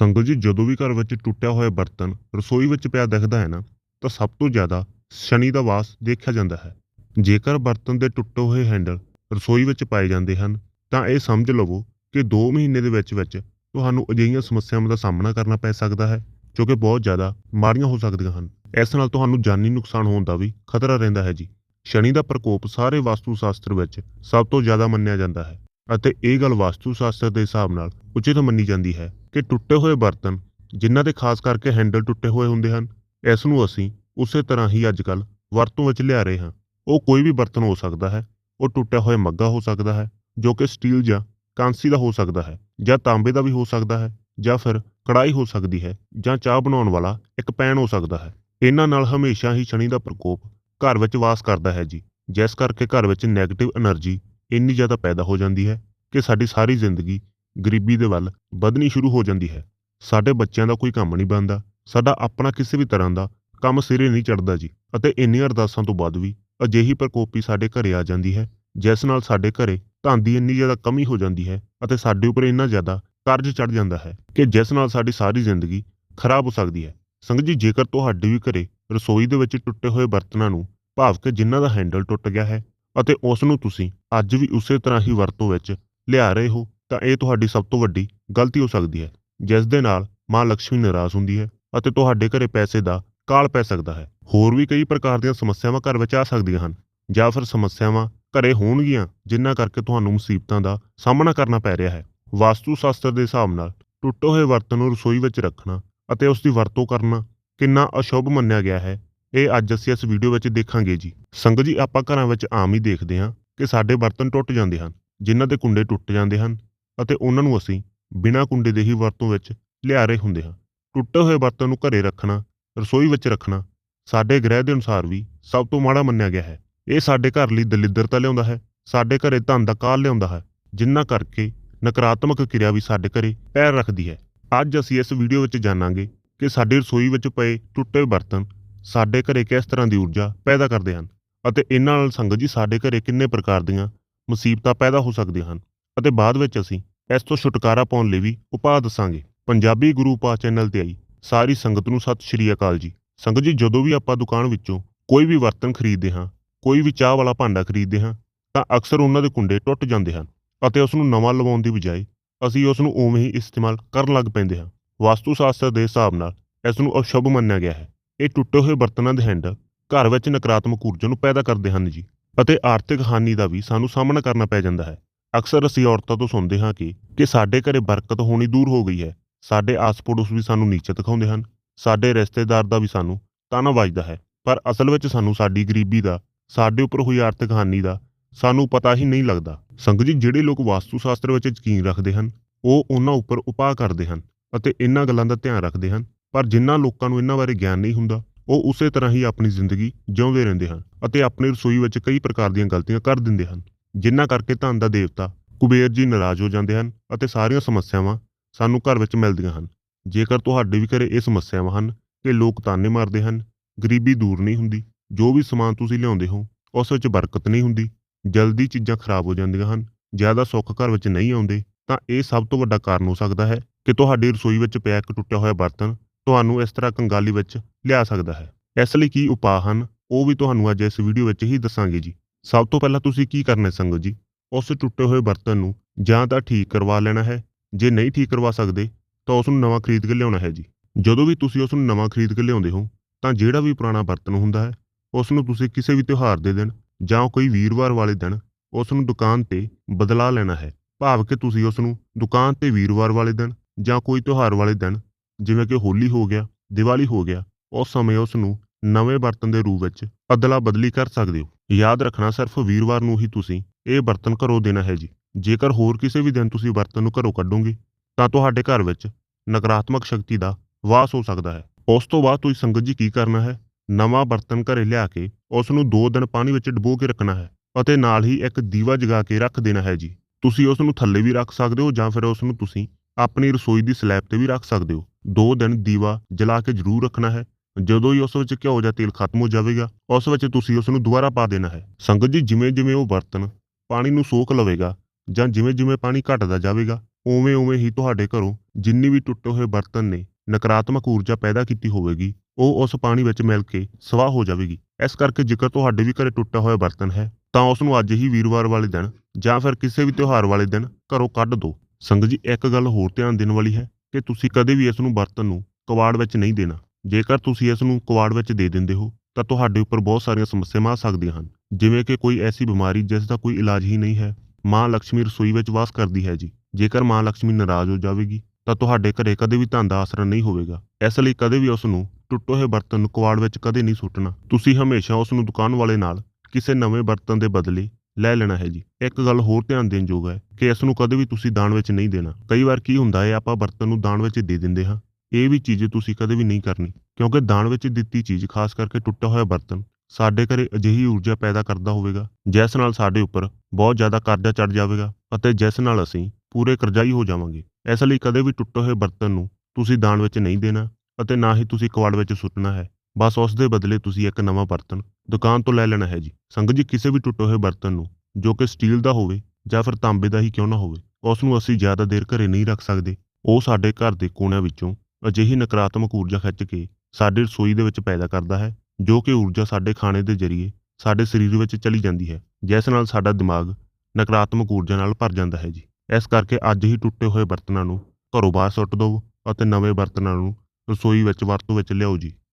ਸੰਗਤ ਜੀ, ਜਦੋਂ ਵੀ ਘਰ ਵਿੱਚ ਟੁੱਟਿਆ ਹੋਇਆ ਬਰਤਨ ਰਸੋਈ ਵਿੱਚ ਪਿਆ ਦਿਖਦਾ ਹੈ ਨਾ, ਤਾਂ ਸਭ ਤੋਂ ਜ਼ਿਆਦਾ ਸ਼ਨੀ ਦਾ ਵਾਸ ਦੇਖਿਆ ਜਾਂਦਾ ਹੈ। ਜੇਕਰ ਬਰਤਨ ਦੇ ਟੁੱਟੇ ਹੋਏ ਹੈਂਡਲ ਰਸੋਈ ਵਿੱਚ ਪਾਏ ਜਾਂਦੇ ਹਨ, ਤਾਂ ਇਹ ਸਮਝ ਲਵੋ ਕਿ 2 ਮਹੀਨੇ ਦੇ ਵਿੱਚ ਵਿੱਚ ਤੁਹਾਨੂੰ ਅਜਿਹੀਆਂ ਸਮੱਸਿਆਵਾਂ ਦਾ ਸਾਹਮਣਾ ਕਰਨਾ ਪੈ ਸਕਦਾ ਹੈ, ਜੋ ਕਿ ਬਹੁਤ ਜ਼ਿਆਦਾ ਮਾੜੀਆਂ ਹੋ ਸਕਦੀਆਂ ਹਨ। ਇਸ ਨਾਲ ਤੁਹਾਨੂੰ ਜਾਨੀ ਨੁਕਸਾਨ ਹੋਣ ਦਾ ਵੀ ਖਤਰਾ ਰਹਿੰਦਾ ਹੈ ਜੀ। ਸ਼ਨੀ ਦਾ ਪ੍ਰਕੋਪ ਸਾਰੇ ਵਾਸਤੂ ਸ਼ਾਸਤਰ ਵਿੱਚ ਸਭ ਤੋਂ ਜ਼ਿਆਦਾ ਮੰਨਿਆ ਜਾਂਦਾ ਹੈ ਅਤੇ ਇਹ ਗੱਲ ਵਾਸਤੂ ਸ਼ਾਸਤਰ ਦੇ ਹਿਸਾਬ ਨਾਲ ਉਚਿਤ ਮੰਨੀ ਜਾਂਦੀ ਹੈ ਕਿ ਟੁੱਟੇ ਹੋਏ ਬਰਤਨ, ਜਿਨ੍ਹਾਂ ਦੇ ਖਾਸ ਕਰਕੇ ਹੈਂਡਲ ਟੁੱਟੇ ਹੋਏ ਹੁੰਦੇ ਹਨ, ਇਸ ਨੂੰ ਅਸੀਂ ਉਸੇ ਤਰ੍ਹਾਂ ਹੀ ਅੱਜਕੱਲ ਵਰਤੋਂ ਵਿੱਚ ਲਿਆ ਰਹੇ ਹਾਂ। ਉਹ ਕੋਈ ਵੀ ਬਰਤਨ ਹੋ ਸਕਦਾ ਹੈ, ਉਹ ਟੁੱਟਿਆ ਹੋਇਆ ਮੱਗਾ ਹੋ ਸਕਦਾ ਹੈ, ਜੋ ਕਿ ਸਟੀਲ ਜਾਂ ਕਾਂਸੀ ਦਾ ਹੋ ਸਕਦਾ ਹੈ, ਜਾਂ ਤਾਂਬੇ ਦਾ ਵੀ ਹੋ ਸਕਦਾ ਹੈ, ਜਾਂ ਫਿਰ ਕੜਾਈ ਹੋ ਸਕਦੀ ਹੈ, ਜਾਂ ਚਾਹ ਬਣਾਉਣ ਵਾਲਾ ਇੱਕ ਪੈਨ ਹੋ ਸਕਦਾ ਹੈ। ਇਹਨਾਂ ਨਾਲ ਹਮੇਸ਼ਾ ਹੀ ਸ਼ਨੀ ਦਾ ਪ੍ਰਕੋਪ ਘਰ ਵਿੱਚ ਵਾਸ ਕਰਦਾ ਹੈ ਜੀ, ਜਿਸ ਕਰਕੇ ਘਰ ਵਿੱਚ ਨੈਗੇਟਿਵ એનર્ਜੀ ਇੰਨੀ ਜ਼ਿਆਦਾ ਪੈਦਾ ਹੋ ਜਾਂਦੀ ਹੈ ਕਿ ਸਾਡੀ ਸਾਰੀ ਜ਼ਿੰਦਗੀ ਗਰੀਬੀ ਦੇ ਵੱਲ ਵਧਣੀ ਸ਼ੁਰੂ ਹੋ ਜਾਂਦੀ ਹੈ। ਸਾਡੇ ਬੱਚਿਆਂ ਦਾ ਕੋਈ ਕੰਮ ਨਹੀਂ ਬਣਦਾ, ਸਾਡਾ ਆਪਣਾ ਕਿਸੇ ਵੀ ਤਰ੍ਹਾਂ ਦਾ ਕੰਮ ਸਿਰੇ ਨਹੀਂ ਚੜਦਾ ਜੀ। ਅਤੇ ਇੰਨੀਆਂ ਅਰਦਾਸਾਂ ਤੋਂ ਬਾਅਦ ਵੀ ਅਜਿਹੀ ਪ੍ਰਕੋਪੀ ਸਾਡੇ ਘਰੇ ਆ ਜਾਂਦੀ ਹੈ, ਜਿਸ ਨਾਲ ਸਾਡੇ ਘਰੇ ਧਨ ਦੀ ਇੰਨੀ ਜ਼ਿਆਦਾ ਕਮੀ ਹੋ ਜਾਂਦੀ ਹੈ ਅਤੇ ਸਾਡੇ ਉੱਪਰ ਇੰਨਾ ਜ਼ਿਆਦਾ ਕਰਜ਼ ਚੜ ਜਾਂਦਾ ਹੈ ਕਿ ਜਿਸ ਨਾਲ ਸਾਡੀ ਸਾਰੀ ਜ਼ਿੰਦਗੀ ਖਰਾਬ ਹੋ ਸਕਦੀ ਹੈ। ਸੰਗਤ ਜੀ, ਜੇਕਰ ਤੁਹਾਡੇ ਵੀ ਘਰੇ ਰਸੋਈ ਦੇ ਵਿੱਚ ਟੁੱਟੇ ਹੋਏ ਬਰਤਨਾਂ ਨੂੰ ਭਾਵ ਕਿ ਜਿਨ੍ਹਾਂ ਦਾ ਹੈਂਡਲ ਟੁੱਟ ਗਿਆ ਹੈ ਅਤੇ ਉਸ ਨੂੰ ਤੁਸੀਂ ਅੱਜ ਵੀ ਉਸੇ ਤਰ੍ਹਾਂ ਹੀ ਵਰਤੋਂ ਵਿੱਚ ਲਿਆ ਰਹੇ ਹੋ ਤਾਂ ਇਹ ਤੁਹਾਡੀ ਸਭ ਤੋਂ ਵੱਡੀ ਗਲਤੀ ਹੋ ਸਕਦੀ ਹੈ, ਜਿਸ ਦੇ ਨਾਲ ਮਾਂ ਲక్ష్ਮੀ ਨਾਰਾਜ਼ ਹੁੰਦੀ ਹੈ ਅਤੇ ਤੁਹਾਡੇ ਘਰੇ ਪੈਸੇ ਦਾ ਕਾਲ ਪੈ ਸਕਦਾ ਹੈ। ਹੋਰ ਵੀ ਕਈ ਪ੍ਰਕਾਰ ਦੀਆਂ ਸਮੱਸਿਆਵਾਂ ਘਰ ਵਿੱਚ ਆ ਸਕਦੀਆਂ ਹਨ, ਜਾਂ ਫਿਰ ਸਮੱਸਿਆਵਾਂ ਘਰੇ ਹੋਣਗੀਆਂ, ਜਿਨ੍ਹਾਂ ਕਰਕੇ ਤੁਹਾਨੂੰ ਮੁਸੀਬਤਾਂ ਦਾ ਸਾਹਮਣਾ ਕਰਨਾ ਪੈ ਰਿਹਾ ਹੈ। ਵਾਸਤੂ ਸ਼ਾਸਤਰ ਦੇ ਹਿਸਾਬ ਨਾਲ ਟੁੱਟੇ ਹੋਏ ਬਰਤਨ ਨੂੰ ਰਸੋਈ ਵਿੱਚ ਰੱਖਣਾ ਅਤੇ ਉਸ ਦੀ ਵਰਤੋਂ ਕਰਨਾ ਕਿੰਨਾ ਅਸ਼ੁਭ ਮੰਨਿਆ ਗਿਆ ਹੈ, ਇਹ ਅੱਜ ਅਸੀਂ ਇਸ ਵੀਡੀਓ ਵਿੱਚ ਦੇਖਾਂਗੇ ਜੀ। ਸੰਗਤ ਜੀ, ਆਪਾਂ ਘਰਾਂ ਵਿੱਚ ਆਮ ਹੀ ਦੇਖਦੇ ਹਾਂ ਕਿ ਸਾਡੇ ਬਰਤਨ ਟੁੱਟ ਜਾਂਦੇ ਹਨ, ਜਿਨ੍ਹਾਂ ਦੇ ਕੁੰਡੇ ਟੁੱਟ ਜਾਂਦੇ ਹਨ ਅਤੇ ਉਹਨਾਂ ਨੂੰ ਅਸੀਂ ਬਿਨਾਂ ਕੁੰਡੇ ਦੇ ਹੀ ਵਰਤੋਂ ਵਿੱਚ ਲਿਆ ਰਹੇ ਹੁੰਦੇ ਹਾਂ। ਟੁੱਟੇ ਹੋਏ ਬਰਤਨ ਨੂੰ ਘਰੇ ਰੱਖਣਾ, ਰਸੋਈ ਵਿੱਚ ਰੱਖਣਾ, ਸਾਡੇ ਗ੍ਰਹਿ ਦੇ ਅਨੁਸਾਰ ਵੀ ਸਭ ਤੋਂ ਮਾੜਾ ਮੰਨਿਆ ਗਿਆ ਹੈ। ਇਹ ਸਾਡੇ ਘਰ ਲਈ ਦਲਿੱਦਰਤਾ ਲਿਆਉਂਦਾ ਹੈ, ਸਾਡੇ ਘਰੇ ਧਨ ਦਾ ਕਾਲ ਲਿਆਉਂਦਾ ਹੈ, ਜਿੰਨਾ ਕਰਕੇ ਨਕਾਰਾਤਮਕ ਕਿਰਿਆ ਵੀ ਸਾਡੇ ਘਰੇ ਪੈਰ ਰੱਖਦੀ ਹੈ। ਅੱਜ ਅਸੀਂ ਇਸ ਵੀਡੀਓ ਵਿੱਚ ਜਾਣਾਂਗੇ ਕਿ ਸਾਡੀ ਰਸੋਈ ਵਿੱਚ ਪਏ ਟੁੱਟੇ ਬਰਤਨ ਸਾਡੇ ਘਰੇ ਕਿਸ ਤਰ੍ਹਾਂ ਦੀ ਊਰਜਾ ਪੈਦਾ ਕਰਦੇ ਹਨ ਅਤੇ ਇਹਨਾਂ ਨਾਲ ਸੰਗਤ ਜੀ ਸਾਡੇ ਘਰੇ ਕਿੰਨੇ ਪ੍ਰਕਾਰ ਦੀਆਂ ਮੁਸੀਬਤਾਂ ਪੈਦਾ ਹੋ ਸਕਦੀਆਂ ਹਨ। ਅਤੇ ਬਾਅਦ ਵਿੱਚ ਅਸੀਂ ਇਸ ਤੋਂ ਛੁਟਕਾਰਾ ਪਾਉਣ ਲਈ ਵੀ ਉਪਾਅ ਦੱਸਾਂਗੇ। ਪੰਜਾਬੀ ਗੁਰੂ ਪਾ ਚੈਨਲ ਤੇ ਆਈ ਸਾਰੀ ਸੰਗਤ ਨੂੰ ਸਤਿ ਸ਼੍ਰੀ ਅਕਾਲ ਜੀ। ਸੰਗਤ ਜੀ, ਜਦੋਂ ਵੀ ਆਪਾਂ ਦੁਕਾਨ ਵਿੱਚੋਂ ਕੋਈ ਵੀ ਬਰਤਨ ਖਰੀਦਦੇ ਹਾਂ, ਕੋਈ ਵੀ ਚਾਹ ਵਾਲਾ ਭਾਂਡਾ ਖਰੀਦਦੇ ਹਾਂ, ਤਾਂ ਅਕਸਰ ਉਹਨਾਂ ਦੇ ਕੁੰਡੇ ਟੁੱਟ ਜਾਂਦੇ ਹਨ ਅਤੇ ਉਸ ਨੂੰ ਨਵਾਂ ਲਵਾਉਣ ਦੀ ਬਜਾਏ ਅਸੀਂ ਉਸ ਨੂੰ ਉਵੇਂ ਹੀ ਇਸਤੇਮਾਲ ਕਰਨ ਲੱਗ ਪੈਂਦੇ ਹਾਂ। ਵਾਸਤੂ ਸ਼ਾਸਤਰ ਦੇ ਹਿਸਾਬ ਨਾਲ ਇਸ ਨੂੰ ਅਸ਼ੁਭ ਮੰਨਿਆ ਗਿਆ ਹੈ। ਇਹ ਟੁੱਟੇ ਹੋਏ ਬਰਤਨਾਂ ਦੇ ਹੈਂਡਲ ਘਰ ਵਿੱਚ ਨਕਾਰਾਤਮਕ ਊਰਜਾ ਨੂੰ ਪੈਦਾ ਕਰਦੇ ਹਨ ਜੀ ਅਤੇ ਆਰਥਿਕ ਹਾਨੀ ਦਾ ਵੀ ਸਾਨੂੰ ਸਾਹਮਣਾ ਕਰਨਾ ਪੈ ਜਾਂਦਾ ਹੈ। ਅਕਸਰ ਅਸੀਂ ਔਰਤਾਂ ਤੋਂ ਸੁਣਦੇ ਹਾਂ ਕਿ ਕਿ ਸਾਡੇ ਘਰੇ ਬਰਕਤ ਹੋਣੀ ਦੂਰ ਹੋ ਗਈ ਹੈ। ਸਾਡੇ ਆਸ-ਪੜੋਸ ਵੀ ਸਾਨੂੰ ਨੀਚੇ ਦਿਖਾਉਂਦੇ ਹਨ। ਸਾਡੇ ਰਿਸ਼ਤੇਦਾਰ ਦਾ ਵੀ ਸਾਨੂੰ ਤਾਨਾ ਵੱਜਦਾ ਹੈ। ਪਰ ਅਸਲ ਵਿੱਚ ਸਾਨੂੰ ਸਾਡੀ ਗਰੀਬੀ ਦਾ, ਸਾਡੇ ਉੱਪਰ ਹੋਈ ਆਰਥਿਕ ਹਾਨੀ ਦਾ ਸਾਨੂੰ ਪਤਾ ਹੀ ਨਹੀਂ ਲੱਗਦਾ। ਸੰਗਤ ਜੀ, ਜਿਹੜੇ ਲੋਕ ਵਾਸਤੂ ਸ਼ਾਸਤਰ ਵਿੱਚ ਯਕੀਨ ਰੱਖਦੇ ਹਨ, ਉਹ ਉਹਨਾਂ ਉੱਪਰ ਉਪਾਅ ਕਰਦੇ ਹਨ ਅਤੇ ਇਹਨਾਂ ਗੱਲਾਂ ਦਾ ਧਿਆਨ ਰੱਖਦੇ ਹਨ। ਪਰ ਜਿਨ੍ਹਾਂ ਲੋਕਾਂ ਨੂੰ ਇਹਨਾਂ ਬਾਰੇ ਗਿਆਨ ਨਹੀਂ ਹੁੰਦਾ, ਉਹ ਉਸੇ ਤਰ੍ਹਾਂ ਹੀ ਆਪਣੀ ਜ਼ਿੰਦਗੀ ਜਿਉਂਦੇ ਰਹਿੰਦੇ ਹਨ ਅਤੇ ਆਪਣੀ ਰਸੋਈ ਵਿੱਚ ਕਈ ਪ੍ਰਕਾਰ ਦੀਆਂ ਗਲਤੀਆਂ ਕਰ ਦਿੰਦੇ ਹਨ। ਜਿਨ੍ਹਾਂ ਕਰਕੇ ਧਨ ਦਾ ਦੇਵਤਾ ਕੁਬੇਰ ਜੀ ਨਾਰਾਜ਼ ਹੋ ਜਾਂਦੇ ਹਨ ਅਤੇ ਸਾਰੀਆਂ ਸਮੱਸਿਆਵਾਂ ਸਾਨੂੰ ਘਰ ਵਿੱਚ ਮਿਲਦੀਆਂ ਹਨ। ਜੇਕਰ ਤੁਹਾਡੇ ਵੀ ਘਰੇ ਇਹ ਸਮੱਸਿਆਵਾਂ ਹਨ ਕਿ ਲੋਕ ਤਾਨੇ ਮਾਰਦੇ ਹਨ, ਗਰੀਬੀ ਦੂਰ ਨਹੀਂ ਹੁੰਦੀ, ਜੋ ਵੀ ਸਮਾਨ ਤੁਸੀਂ ਲਿਆਉਂਦੇ ਹੋ, ਉਸ ਵਿੱਚ ਬਰਕਤ ਨਹੀਂ ਹੁੰਦੀ, ਜਲਦੀ ਚੀਜ਼ਾਂ ਖਰਾਬ ਹੋ ਜਾਂਦੀਆਂ ਹਨ, ਜ਼ਿਆਦਾ ਸੁੱਖ ਘਰ ਵਿੱਚ ਨਹੀਂ ਆਉਂਦੇ, ਤਾਂ ਇਹ ਸਭ ਤੋਂ ਵੱਡਾ ਕਾਰਨ ਹੋ ਸਕਦਾ ਹੈ ਕਿ ਤੁਹਾਡੀ ਰਸੋਈ ਵਿੱਚ ਪਿਆ ਇੱਕ ਟੁੱਟਿਆ ਹੋਇਆ ਬਰਤਨ ਤੁਹਾਨੂੰ ਇਸ ਤਰ੍ਹਾਂ ਕੰਗਾਲੀ ਵਿੱਚ ਲਿਆ ਸਕਦਾ ਹੈ। ਇਸ ਲਈ ਕੀ ਉਪਾਅ ਹਨ, ਉਹ ਵੀ ਤੁਹਾਨੂੰ ਅੱਜ ਇਸ ਵੀਡੀਓ ਵਿੱਚ ਹੀ ਦੱਸਾਂਗੇ ਜੀ। ਸਭ ਤੋਂ ਪਹਿਲਾਂ ਤੁਸੀਂ ਕੀ ਕਰਨਾ ਹੈ ਸੰਗਤ ਜੀ? ਉਸ ਟੁੱਟੇ ਹੋਏ ਬਰਤਨ ਨੂੰ ਜਾਂ ਤਾਂ ਠੀਕ ਕਰਵਾ ਲੈਣਾ ਹੈ, ਜੇ ਨਹੀਂ ਠੀਕ ਕਰਵਾ ਸਕਦੇ, ਤਾਂ ਉਸ ਨੂੰ ਨਵਾਂ ਖਰੀਦ ਕੇ ਲਿਆਉਣਾ ਹੈ ਜੀ। ਜਦੋਂ ਵੀ ਤੁਸੀਂ ਉਸ ਨੂੰ ਨਵਾਂ ਖਰੀਦ ਕੇ ਲਿਆਉਂਦੇ ਹੋ, ਤਾਂ ਜਿਹੜਾ ਵੀ ਪੁਰਾਣਾ ਬਰਤਨ ਹੁੰਦਾ ਹੈ, ਉਸ ਨੂੰ ਤੁਸੀਂ ਕਿਸੇ ਵੀ ਤਿਉਹਾਰ ਦੇ ਦਿਨ ਜਾਂ ਕੋਈ ਵੀਰਵਾਰ ਵਾਲੇ ਦਿਨ ਉਸ ਨੂੰ ਦੁਕਾਨ ਤੇ ਬਦਲਾ ਲੈਣਾ ਹੈ। ਭਾਵ ਕਿ ਤੁਸੀਂ ਉਸ ਨੂੰ ਦੁਕਾਨ ਤੇ ਵੀਰਵਾਰ ਵਾਲੇ ਦਿਨ ਜਾਂ ਕੋਈ ਤਿਉਹਾਰ ਵਾਲੇ ਦਿਨ, ਜਿਵੇਂ ਕਿ ਹੋਲੀ ਹੋ ਗਿਆ, ਦੀਵਾਲੀ ਹੋ ਗਿਆ, ਉਸ ਸਮੇਂ ਉਸ ਨੂੰ ਨਵੇਂ ਬਰਤਨ ਦੇ ਰੂਪ ਵਿੱਚ ਅਦਲਾ ਬਦਲੀ ਕਰ ਸਕਦੇ ਹੋ। ਯਾਦ ਰੱਖਣਾ ਸਿਰਫ ਵੀਰਵਾਰ ਨੂੰ ਹੀ ਤੁਸੀਂ, ਇਹ ਬਰਤਨ ਘਰੋਂ ਦੇਣਾ ਹੈ ਜੀ। ਜੇਕਰ ਹੋਰ ਕਿਸੇ ਵੀ ਦਿਨ ਤੁਸੀਂ ਬਰਤਨ ਨੂੰ ਘਰੋਂ ਕੱਢੋਗੇ, ਤਾਂ ਤੁਹਾਡੇ ਘਰ ਵਿੱਚ ਨਕਾਰਾਤਮਕ ਸ਼ਕਤੀ ਦਾ ਵਾਸ ਹੋ ਸਕਦਾ ਹੈ। ਉਸ ਤੋਂ ਬਾਅਦ ਤੁਸੀਂ ਸੰਗਤ ਜੀ ਕੀ ਕਰਨਾ ਹੈ? ਨਵਾਂ ਬਰਤਨ ਘਰੇ ਲਿਆ ਕੇ ਉਸ ਨੂੰ 2 ਦਿਨ ਪਾਣੀ ਵਿੱਚ ਡੁਬੋ ਕੇ ਰੱਖਣਾ ਹੈ ਅਤੇ ਨਾਲ ਹੀ ਇੱਕ ਦੀਵਾ ਜਗਾ ਕੇ ਰੱਖ ਦੇਣਾ ਹੈ ਜੀ। ਤੁਸੀਂ ਉਸ ਨੂੰ ਥੱਲੇ ਵੀ ਰੱਖ ਸਕਦੇ ਹੋ ਜਾਂ ਫਿਰ ਉਸ ਨੂੰ ਤੁਸੀਂ ਆਪਣੀ ਰਸੋਈ ਦੀ ਸਲੈਬ ਤੇ ਵੀ ਰੱਖ ਸਕਦੇ ਹੋ। 2 ਦਿਨ ਦੀਵਾ ਜਲਾ ਕੇ ਜ਼ਰੂਰ ਰੱਖਣਾ ਹੈ ਜਦੋਂ ਹੀ ਉਸ ਵਿੱਚ ਘਿਓ ਜਾਂ ਤੇਲ ਖਤਮ ਹੋ ਜਾਵੇਗਾ, ਉਸ ਵਿੱਚ ਤੁਸੀਂ ਉਸ ਨੂੰ ਦੁਬਾਰਾ ਪਾ ਦੇਣਾ ਹੈ। ਸੰਗਤ ਜੀ ਜਿਵੇਂ ਜਿਵੇਂ ਉਹ ਬਰਤਨ ਪਾਣੀ ਨੂੰ ਸੋਖ ਲਵੇਗਾ ਜਾਂ ਜਿਵੇਂ ਜਿਵੇਂ ਪਾਣੀ ਘਟਦਾ ਜਾਵੇਗਾ ਉਵੇਂ ਉਵੇਂ ਹੀ ਤੁਹਾਡੇ ਘਰੋਂ ਜਿੰਨੀ ਵੀ ਟੁੱਟੇ ਹੋਏ ਬਰਤਨ ਨੇ, ਨਕਾਰਾਤਮਕ ਊਰਜਾ ਪੈਦਾ ਕੀਤੀ ਹੋਵੇਗੀ, ਉਹ ਉਸ ਪਾਣੀ ਵਿੱਚ ਮਿਲ ਕੇ ਸਵਾਹ ਹੋ ਜਾਵੇਗੀ। ਇਸ ਕਰਕੇ ਜੇਕਰ ਤੁਹਾਡੇ ਵੀ ਘਰੇ ਟੁੱਟਾ ਹੋਇਆ ਬਰਤਨ ਹੈ, ਤਾਂ ਉਸ ਨੂੰ ਅੱਜ ਹੀ ਵੀਰਵਾਰ ਵਾਲੇ ਦਿਨ ਜਾਂ ਫਿਰ ਕਿਸੇ ਵੀ ਤਿਉਹਾਰ ਵਾਲੇ ਦਿਨ ਘਰੋਂ ਕੱਢ ਦਿਓ। ਸੰਗਤ ਜੀ, ਇੱਕ ਗੱਲ ਹੋਰ ਧਿਆਨ ਦੇਣ ਵਾਲੀ ਹੈ ਕਿ ਤੁਸੀਂ ਕਦੇ ਵੀ ਇਸ ਨੂੰ ਬਰਤਨ ਨੂੰ ਕਵਾੜ ਵਿੱਚ ਨਹੀਂ ਦੇਣਾ। ਜੇਕਰ ਤੁਸੀਂ ਇਸ ਨੂੰ ਕਵਾੜ ਵਿੱਚ ਦੇ ਦਿੰਦੇ ਹੋ, ਤਾਂ ਤੁਹਾਡੇ ਉੱਪਰ ਬਹੁਤ ਸਾਰੀਆਂ ਸਮੱਸਿਆਵਾਂ ਆ ਸਕਦੀਆਂ ਹਨ। ਜਿਵੇਂ ਕਿ ਕੋਈ ਐਸੀ ਬਿਮਾਰੀ ਜਿਸ ਦਾ ਕੋਈ ਇਲਾਜ ਹੀ ਨਹੀਂ ਹੈ, ਮਾਂ ਲక్ష్ਮੀ ਰਸੋਈ ਵਿੱਚ ਵਾਸ ਕਰਦੀ ਹੈ ਜੀ। ਜੇਕਰ ਮਾਂ ਲక్ష్ਮੀ ਨਾਰਾਜ਼ ਹੋ ਜਾਵੇਗੀ, ਤਾਂ ਤੁਹਾਡੇ ਘਰੇ ਕਦੇ ਵੀ ਧਨ ਦਾ ਆਸਰਾ ਨਹੀਂ ਹੋਵੇਗਾ। ਇਸ ਲਈ ਕਦੇ ਵੀ ਉਸ ਨੂੰ ਟੁੱਟੇ ਹੋਏ ਬਰਤਨ ਨੂੰ ਕਵਾੜ ਵਿੱਚ ਕਦੇ ਨਹੀਂ ਸੁੱਟਣਾ। ਤੁਸੀਂ ਹਮੇਸ਼ਾ ਉਸ ਨੂੰ ਦੁਕਾਨ ਵਾਲੇ ਨਾਲ ਕਿਸੇ ਨਵੇਂ ਬਰਤਨ ਦੇ ਬਦਲੇ ਲੈ ਲੈਣਾ ਹੈ ਜੀ। ਇੱਕ ਗੱਲ ਹੋਰ ਧਿਆਨ ਦੇਣ ਯੋਗ ਹੈ ਕਿ ਇਸ ਨੂੰ ਕਦੇ ਵੀ ਤੁਸੀਂ ਦਾਨ ਵਿੱਚ ਨਹੀਂ ਦੇਣਾ। ਕਈ ਵਾਰ ਕੀ ਹੁੰਦਾ ਹੈ, ਆਪਾਂ ਬਰਤਨ ਨੂੰ ਦਾਨ ਵਿੱਚ ਦੇ ਦਿੰਦੇ ਹਾਂ। ਇਹ ਵੀ ਚੀਜ਼ ਤੁਸੀਂ ਕਦੇ ਵੀ ਨਹੀਂ ਕਰਨੀ, ਕਿਉਂਕਿ ਦਾਨ ਵਿੱਚ ਦਿੱਤੀ ਚੀਜ਼, ਖਾਸ ਕਰਕੇ ਟੁੱਟਾ ਹੋਇਆ ਬਰਤਨ, ਸਾਡੇ ਘਰੇ ਅਜਿਹੀ ਊਰਜਾ ਪੈਦਾ ਕਰਦਾ ਹੋਵੇਗਾ, ਜਿਸ ਨਾਲ ਸਾਡੇ ਉੱਪਰ ਬਹੁਤ ਜ਼ਿਆਦਾ ਕਰਜ਼ਾ ਚੜ ਜਾਵੇਗਾ ਅਤੇ ਜਿਸ ਨਾਲ ਅਸੀਂ ਪੂਰੇ ਕਰਜ਼ਾਈ ਹੋ ਜਾਵਾਂਗੇ। ਇਸ ਲਈ ਕਦੇ ਵੀ ਟੁੱਟੇ ਹੋਏ ਬਰਤਨ ਨੂੰ ਤੁਸੀਂ ਦਾਨ ਵਿੱਚ ਨਹੀਂ ਦੇਣਾ ਅਤੇ ਨਾ ਹੀ ਤੁਸੀਂ ਕਵਾੜ ਵਿੱਚ ਸੁੱਟਣਾ ਹੈ। ਬਸ ਉਸ ਦੇ ਬਦਲੇ ਤੁਸੀਂ ਇੱਕ ਨਵਾਂ ਬਰਤਨ ਦੁਕਾਨ ਤੋਂ ਲੈ ਲੈਣਾ ਹੈ ਜੀ। ਸੰਗਤ ਜੀ, ਕਿਸੇ ਵੀ ਟੁੱਟੇ ਹੋਏ ਬਰਤਨ ਨੂੰ, ਜੋ ਕਿ ਸਟੀਲ ਦਾ ਹੋਵੇ ਜਾਂ ਫਿਰ ਤਾਂਬੇ ਦਾ ਹੀ ਕਿਉਂ ਨਾ ਹੋਵੇ, ਉਸ ਨੂੰ ਅਸੀਂ ਜ਼ਿਆਦਾ ਦੇਰ ਘਰੇ ਨਹੀਂ ਰੱਖ ਸਕਦੇ। ਉਹ ਸਾਡੇ ਘਰ ਦੇ ਕੋਨਿਆਂ ਵਿੱਚੋਂ ਅਜਿਹੀ ਨਕਾਰਾਤਮਕ ਊਰਜਾ ਖਿੱਚ ਕੇ ਸਾਡੀ ਰਸੋਈ ਦੇ ਵਿੱਚ ਪੈਦਾ ਕਰਦਾ ਹੈ, ਜੋ ਕਿ ਊਰਜਾ ਸਾਡੇ ਖਾਣੇ ਦੇ ਜ਼ਰੀਏ ਸਾਡੇ ਸਰੀਰ ਵਿੱਚ ਚਲੀ ਜਾਂਦੀ ਹੈ, ਜਿਸ ਨਾਲ ਸਾਡਾ ਦਿਮਾਗ ਨਕਾਰਾਤਮਕ ਊਰਜਾ ਨਾਲ ਭਰ ਜਾਂਦਾ ਹੈ ਜੀ। ਇਸ ਕਰਕੇ ਅੱਜ ਹੀ ਟੁੱਟੇ ਹੋਏ ਬਰਤਨਾਂ ਨੂੰ ਘਰੋਂ ਬਾਹਰ ਸੁੱਟ ਦਿਓ ਅਤੇ ਨਵੇਂ ਬਰਤਨਾਂ ਨੂੰ ਰਸੋਈ ਵਿੱਚ ਵਰਤੋਂ ਵਿੱਚ ਲਿਆਓ ਜੀ।